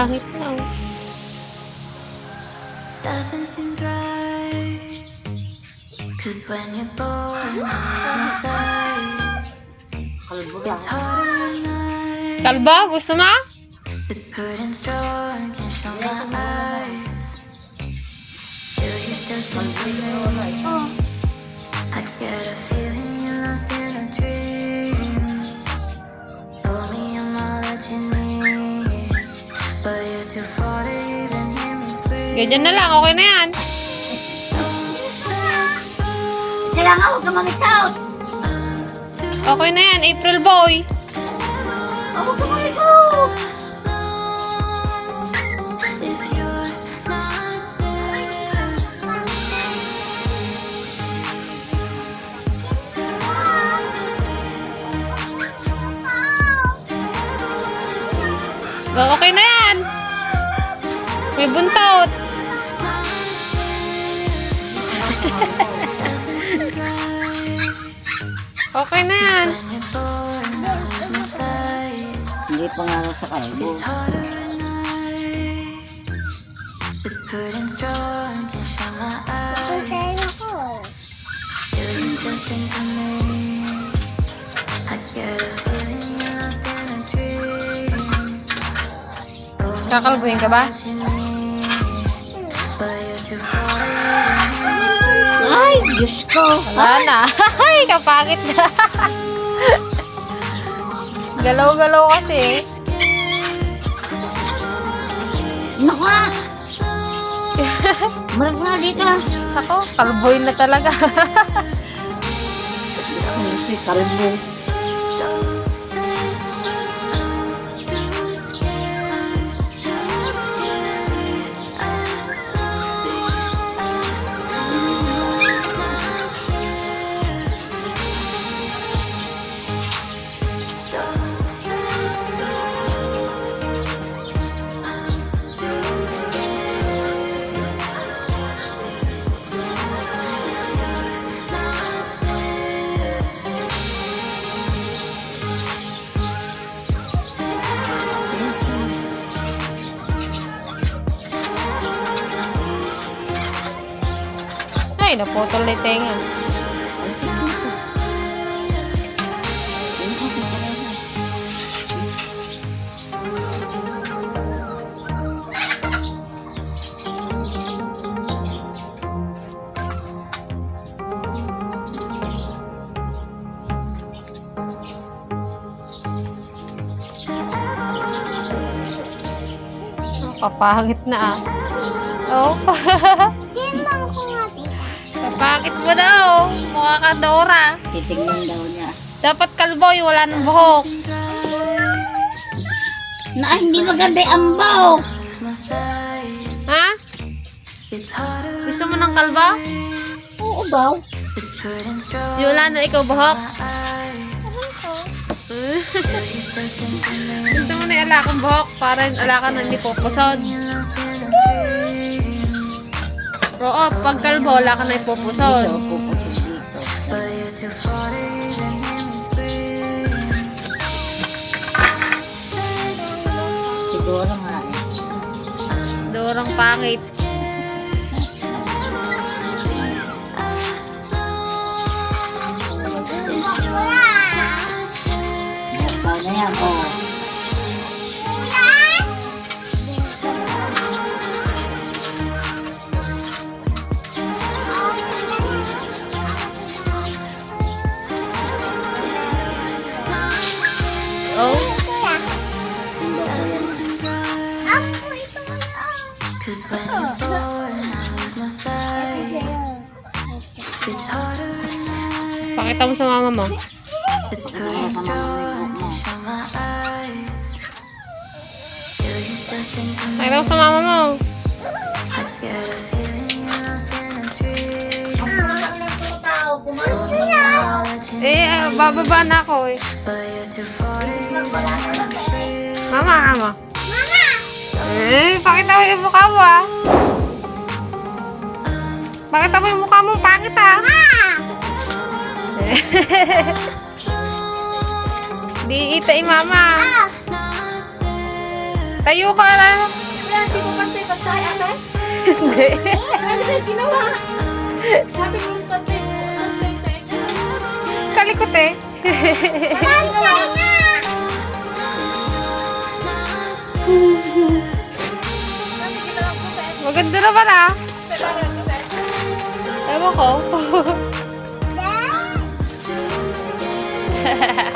Pangit na. oh. Nothing seems right. Cause when you're born, I my sight. It's harder night. Kalbo, gusto mo? But burden strong, can't show my eyes. Do you still think? Oh. I get a feeling you're lost in Ganyan na lang, okay na yan. Kailangan huwag ka mag-scout. Okay na yan, April boy. Oh, Huwag ka there. Oh, okay na yan. May buntot. Okay na yan. Hindi pa nga sa kalbo. It's harder at Diyos ko. Wala na. Ay, kapangit na. Galaw-galaw kasi. Naku nga. Marap nga dito. Ako, kalboy na talaga. Kalbo. Ay, naputol na yung tenga. Kapangit na ah. Oh. Kapangit mo daw. Mukha ka Dora. Titignan daw niya. Dapat kalboy, wala nang buhok. Na, hindi maganda yung ambaw. Ha? Gusto mo ng kalbo? Oo, baw. Yolanda, ikaw buhok? Gusto mo na yung alakang buhok para yung alakan na hindi pupusod. Oo, pag kalbo, wala ka na ipupusod. Siguro nga. eh. Dorang pangit. Me? Pakita mo sa mama mo. I get a feeling you're lost in a dream. Told me all that you Eh, bababa na ako eh. Me scream. Mama, mama. Eh, pakita mo yung mukha mo ah. Pakita mo yung mukha mo, pangit ah. Di ita eh, mama. Tayo ka na. Kaya hindi ko pantay pantay ate. Hindi. Ano ba ginawa? Sabi ko pantay mo. Pantay. Kalikot eh. Pantay Maganda naman ah. Ewan ko.